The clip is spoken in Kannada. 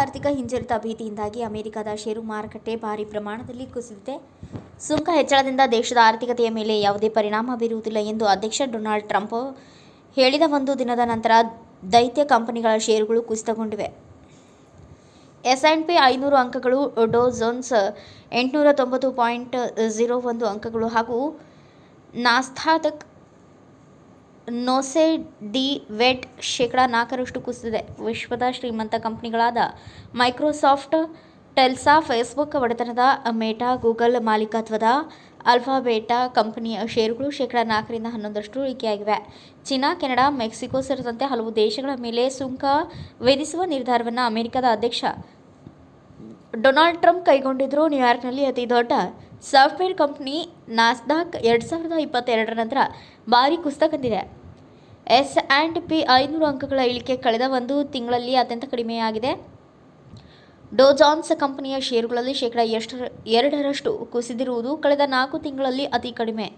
ಆರ್ಥಿಕ ಹಿಂಜರಿತ ಭೀತಿಯಿಂದಾಗಿ ಅಮೆರಿಕದ ಷೇರು ಮಾರುಕಟ್ಟೆ ಭಾರಿ ಪ್ರಮಾಣದಲ್ಲಿ ಕುಸಿದಿದೆ. ಸುಂಕ ಹೆಚ್ಚಳದಿಂದ ದೇಶದ ಆರ್ಥಿಕತೆಯ ಮೇಲೆ ಯಾವುದೇ ಪರಿಣಾಮ ಬೀರುವುದಿಲ್ಲ ಎಂದು ಅಧ್ಯಕ್ಷ ಡೊನಾಲ್ಡ್ ಟ್ರಂಪ್ ಹೇಳಿದ ಒಂದು ದಿನದ ನಂತರ ದೈತ್ಯ ಕಂಪನಿಗಳ ಷೇರುಗಳು ಕುಸಿತಗೊಂಡಿವೆ. ಎಸ್ ಆ್ಯಂಡ್ ಪಿ ಐನೂರು ಅಂಕಗಳು, ಡೋ ಜೋನ್ಸ್ ಎಂಟುನೂರ ತೊಂಬತ್ತು ಪಾಯಿಂಟ್ ಝೀರೋ ಒಂದು ಅಂಕಗಳು ಹಾಗೂ ನಾಸ್ತಾದಕ್ ನೋಸೆ ಡಿ ವೆಟ್ ಶೇಕಡಾ ನಾಲ್ಕರಷ್ಟು ಕುಸಿದಿದೆ. ವಿಶ್ವದ ಶ್ರೀಮಂತ ಕಂಪನಿಗಳಾದ ಮೈಕ್ರೋಸಾಫ್ಟ್, ಟೆಲ್ಸಾ, ಫೇಸ್ಬುಕ್ ಒಡೆತನದ ಮೇಟಾ, ಗೂಗಲ್ ಮಾಲೀಕತ್ವದ ಅಲ್ಫಾಬೇಟಾ ಕಂಪನಿಯ ಷೇರುಗಳು ಶೇಕಡಾ ನಾಲ್ಕರಿಂದ ಹನ್ನೊಂದರಷ್ಟು ಇಳಿಕೆಯಾಗಿವೆ. ಚೀನಾ, ಕೆನಡಾ, ಮೆಕ್ಸಿಕೋ ಸೇರಿದಂತೆ ಹಲವು ದೇಶಗಳ ಮೇಲೆ ಸುಂಕ ವಿಧಿಸುವ ನಿರ್ಧಾರವನ್ನು ಅಮೆರಿಕದ ಅಧ್ಯಕ್ಷ ಡೊನಾಲ್ಡ್ ಟ್ರಂಪ್ ಕೈಗೊಂಡಿದ್ದರು ನ್ಯೂಯಾರ್ಕ್ನಲ್ಲಿ ಅತಿ ದೊಡ್ಡ ಸಾಫ್ಟ್ವೇರ್ ಕಂಪ್ನಿ ನಾಸ್ದಾಕ್ ಎರಡು ಸಾವಿರದ ಇಪ್ಪತ್ತೆರಡರ ನಂತರ ಭಾರಿ ಕುಸಿತ ಕಂಡಿದೆ. ಎಸ್ ಆ್ಯಂಡ್ ಪಿ ಐನೂರು ಅಂಕಗಳ ಇಳಿಕೆ ಕಳೆದ ಒಂದು ತಿಂಗಳಲ್ಲಿ ಅತ್ಯಂತ ಕಡಿಮೆಯಾಗಿದೆ. ಡೋಜಾನ್ಸ್ ಕಂಪನಿಯ ಷೇರುಗಳಲ್ಲಿ ಶೇಕಡ ಎಷ್ಟರ ಎರಡರಷ್ಟು ಕುಸಿದಿರುವುದು ಕಳೆದ ನಾಲ್ಕು ತಿಂಗಳಲ್ಲಿ ಅತಿ ಕಡಿಮೆ.